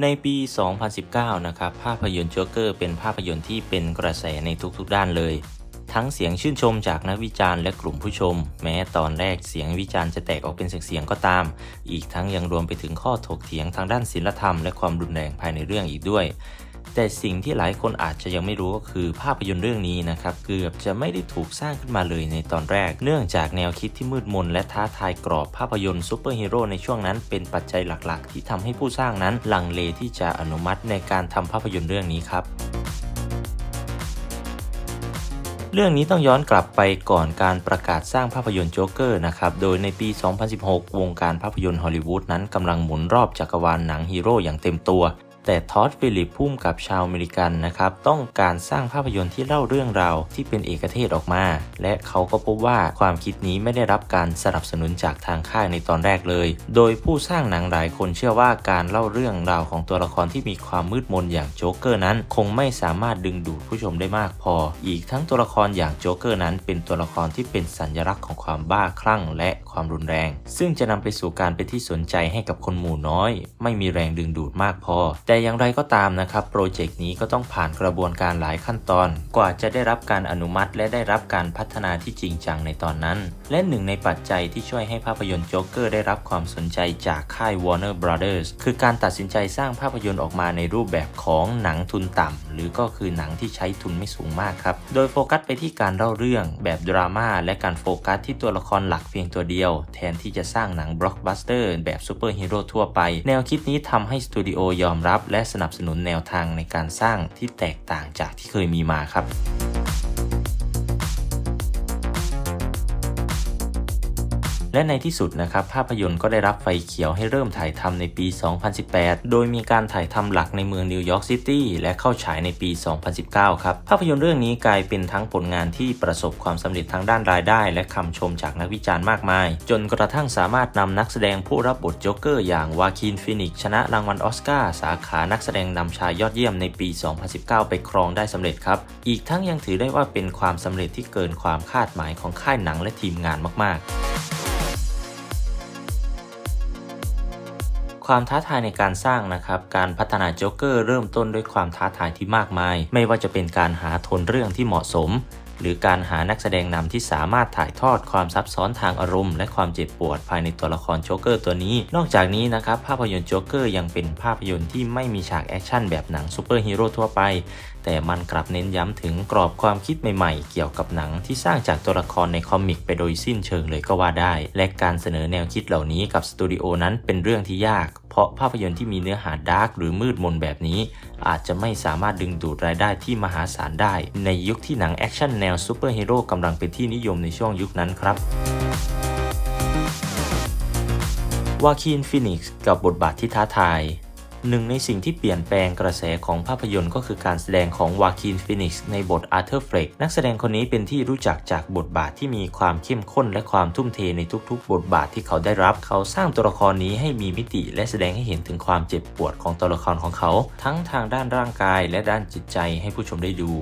ในปี 2019 นะครับ ภาพยนตร์โจ๊กเกอร์เป็นภาพยนตร์ที่เป็นกระแสในทุกๆด้านเลย ทั้งเสียงชื่นชมจากนักวิจารณ์และกลุ่มผู้ชม แม้ตอนแรกเสียงวิจารณ์จะแตกออกเป็นเสียงๆก็ตาม อีกทั้งยังรวมไปถึงข้อถกเถียงทางด้านศิลธรรมและความรุนแรงภายในเรื่องอีกด้วย แต่สิ่งที่หลายคนอาจจะยังไม่รู้ก็คือภาพยนตร์เรื่องนี้นะครับเกือบจะไม่ได้ถูกสร้างขึ้นมาเลยในตอนแรก เนื่องจากแนวคิดที่มืดมนและท้าทายกรอบภาพยนตร์ซูเปอร์ฮีโร่ในช่วงนั้นเป็นปัจจัยหลักๆ ที่ทำให้ผู้สร้างนั้นลังเลที่จะอนุมัติในการทำภาพยนตร์เรื่องนี้ครับเรื่องนี้ต้องย้อนกลับไปก่อนการประกาศสร้างภาพยนตร์โจ๊กเกอร์นะครับ โดยในปี 2016 วงการภาพยนตร์ฮอลลีวูดนั้นกำลังหมุนรอบจักรวาลหนังฮีโร่อย่างเต็มตัว แต่ทอดฟิลิปพุ่มกับชาวอเมริกันนะครับ ต้องการสร้างภาพยนตร์ที่เล่าเรื่องราวที่เป็นเอกเทศออกมา และเขาก็พบว่าความคิดนี้ไม่ได้รับการสนับสนุนจากทางค่ายในตอนแรกเลย โดยผู้สร้างหนังหลายคนเชื่อว่าการเล่าเรื่องราวของตัวละครที่มีความมืดมนอย่างโจ๊กเกอร์นั้น คงไม่สามารถดึงดูดผู้ชมได้มากพอ อีกทั้งตัวละครอย่างโจ๊กเกอร์นั้น เป็นตัวละครที่เป็นสัญลักษณ์ของความบ้าคลั่งและความรุนแรง ซึ่งจะนำไปสู่การเป็นที่สนใจให้กับคนหมู่น้อย ไม่มีแรงดึงดูดมากพอแแต่อย่างไรก็ตามนะครับโปรเจกต์นี้ก็ต้องผ่านกระบวนการหลายขั้นตอน กว่าจะได้รับการอนุมัติ และได้รับการพัฒนาที่จริงจังในตอนนั้น และหนึ่งในปัจจัยที่ช่วยให้ภาพยนตร์โจ๊กเกอร์ได้รับความสนใจจากค่าย Warner Brothers คือการตัดสินใจสร้างภาพยนตร์ออกมาในรูปแบบของหนังทุนต่ำหรือก็คือหนังที่ใช้ทุนไม่สูงมากครับ โดยโฟกัสไปที่การเล่าเรื่องแบบดราม่าและการโฟกัสที่ตัวละครหลักเพียงตัวเดียว แทนที่จะสร้างหนังบล็อกบัสเตอร์แบบซูเปอร์ฮีโร่ทั่วไป แนวคิดนี้ทำให้สตูดิโอยอมรับและสนับสนุนแนวทางในการสร้างที่แตกต่างจากที่เคยมีมาครับ และในที่สุดนะครับภาพยนตร์ก็ได้รับไฟเขียวให้เริ่มถ่ายทำในปี 2018 โดยมีการถ่ายทำหลักในเมืองนิวยอร์กซิตี้และเข้าฉายในปี 2019 ครับ ภาพยนตร์เรื่องนี้กลายเป็นทั้งผลงานที่ประสบความสำเร็จทางด้านรายได้ และคำชมจากนักวิจารณ์มากมาย จนกระทั่งสามารถนำนักแสดงผู้รับบทโจ๊กเกอร์อย่างวาคินฟินิกชนะรางวัลออสการ์สาขานักแสดงนำชายยอดเยี่ยมในปี 2019 ไปครองได้สำเร็จครับ อีกทั้งยังถือได้ว่าเป็นความสำเร็จที่เกินความคาดหมายของค่ายหนังและทีมงานมาก ๆ ความท้าทายในการสร้างนะครับ การพัฒนาโจ๊กเกอร์เริ่มต้นด้วยความท้าทายที่มากมาย ไม่ว่าจะเป็นการหาทนเรื่องที่เหมาะสม หรือการหานักแสดงนำที่สามารถถ่ายทอดความซับซ้อนทางอารมณ์ และความเจ็บปวดภายในตัวละครโจ๊กเกอร์ตัวนี้ นอกจากนี้นะครับภาพยนตร์โจ๊กเกอร์ยังเป็นภาพยนตร์ที่ไม่มีฉากแอคชั่นแบบหนังซูเปอร์ฮีโร่ทั่วไป แต่มันกลับเน้นย้ำถึงกรอบความคิดใหม่ๆ เกี่ยวกับหนังที่สร้างจากตัวละครในคอมิกไปโดยสิ้นเชิงเลยก็ว่าได้ และการเสนอแนวคิดเหล่านี้กับสตูดิโอนั้นเป็นเรื่องที่ยาก เพราะภาพยนตร์ที่มีเนื้อหาดาร์กหรือมืดมนแบบนี้ อาจจะไม่สามารถดึงดูดรายได้ที่มหาศาลได้ ในยุคที่หนังแอคชั่นแนวซูเปอร์ฮีโร่กำลังเป็นที่นิยมในช่วงยุคนั้นครับวาคินฟินิกส์กับบทบาทที่ท้าทาย หนึ่งในสิ่งที่เปลี่ยนแปลงกระแสของภาพยนตร์ก็คือการแสดงของวาคินฟินิกซ์ในบทอาร์เธอร์เฟรกนักแสดงคนนี้เป็นที่รู้จักจากบทบาทที่มีความเข้มข้นและความทุ่มเทในทุกๆ บทบาทที่เขาได้รับ เขาสร้างตัวละครนี้ให้มีมิติ และแสดงให้เห็นถึงความเจ็บปวดของตัวละครของเขา ทั้งทางด้านร่างกายและด้านจิตใจให้ผู้ชมได้ดู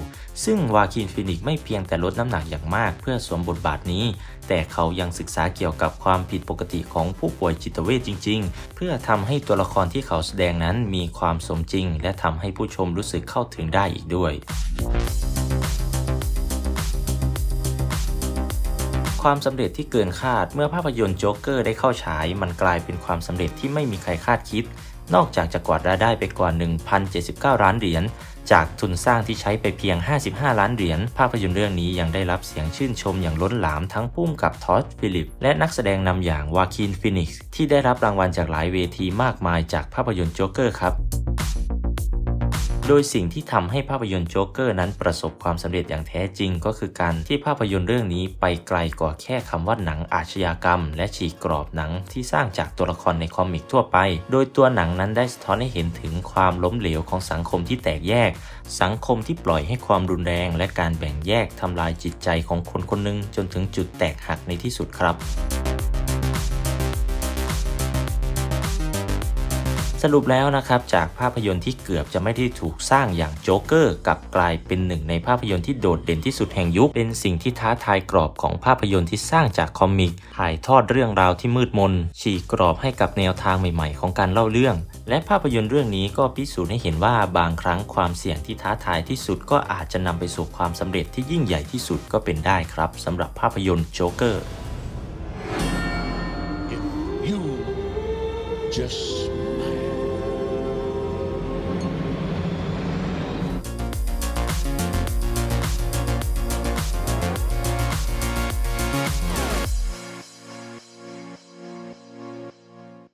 ซึ่งวาคินฟินิกไม่เพียงแต่ลดน้ำหนักอย่างมาก เพื่อสวมบทบาทนี้ แต่เขายังศึกษาเกี่ยวกับความผิดปกติของผู้ป่วยจิตเวชจริง ๆ เพื่อทำให้ตัวละครที่เขาแสดงนั้นมีความสมจริง และทำให้ผู้ชมรู้สึกเข้าถึงได้อีกด้วย ความสำเร็จที่เกินคาดเมื่อภาพยนตร์โจ๊กเกอร์ได้เข้าฉาย มันกลายเป็นความสำเร็จที่ไม่มีใครคาดคิดนอกจากจะกวาดรายได้ไปกว่า 1,079 ล้านเหรียญจากทุนสร้างที่ใช้ไปเพียง 55 ล้านเหรียญ ภาพยนตร์เรื่องนี้ยังได้รับเสียงชื่นชมอย่างล้นหลามทั้งพุ่มกับทอสฟิลิป และนักแสดงนำอย่างวาคินฟินิกซ์ที่ได้รับรางวัลจากหลายเวทีมากมายจากภาพยนตร์โจ๊กเกอร์ครับ โดยสิ่งที่ทำให้ภาพยนตร์โจ๊กเกอร์นั้นประสบความสำเร็จอย่างแท้จริง ก็คือการที่ภาพยนตร์เรื่องนี้ไปไกลกว่าแค่คำว่าหนังอาชญากรรม และฉีกกรอบหนังที่สร้างจากตัวละครในคอมิกทั่วไป โดยตัวหนังนั้นได้สะท้อนให้เห็นถึงความล้มเหลวของสังคมที่แตกแยก สังคมที่ปล่อยให้ความรุนแรง และการแบ่งแยกทำลายจิตใจของคนคนหนึ่งจนถึงจุดแตกหักในที่สุดครับ สรุปแล้วนะครับจากภาพยนตร์ที่เกือบจะไม่ได้ถูกสร้างอย่างโจ๊กเกอร์กลับกลายเป็นหนึ่งในภาพยนตร์ที่โดดเด่นที่สุดแห่งยุค เป็นสิ่งที่ท้าทายกรอบของภาพยนตร์ที่สร้างจากคอมิกถ่ายทอดเรื่องราวที่มืดมนฉีกกรอบให้กับแนวทางใหม่ ๆ ของการเล่าเรื่อง และภาพยนตร์เรื่องนี้ก็พิสูจน์ให้เห็นว่าบางครั้งความเสี่ยงที่ท้าทายที่สุดก็อาจจะนำไปสู่ความสำเร็จที่ยิ่งใหญ่ที่สุดก็เป็นได้ครับสำหรับภาพยนตร์โจ๊กเกอร์ just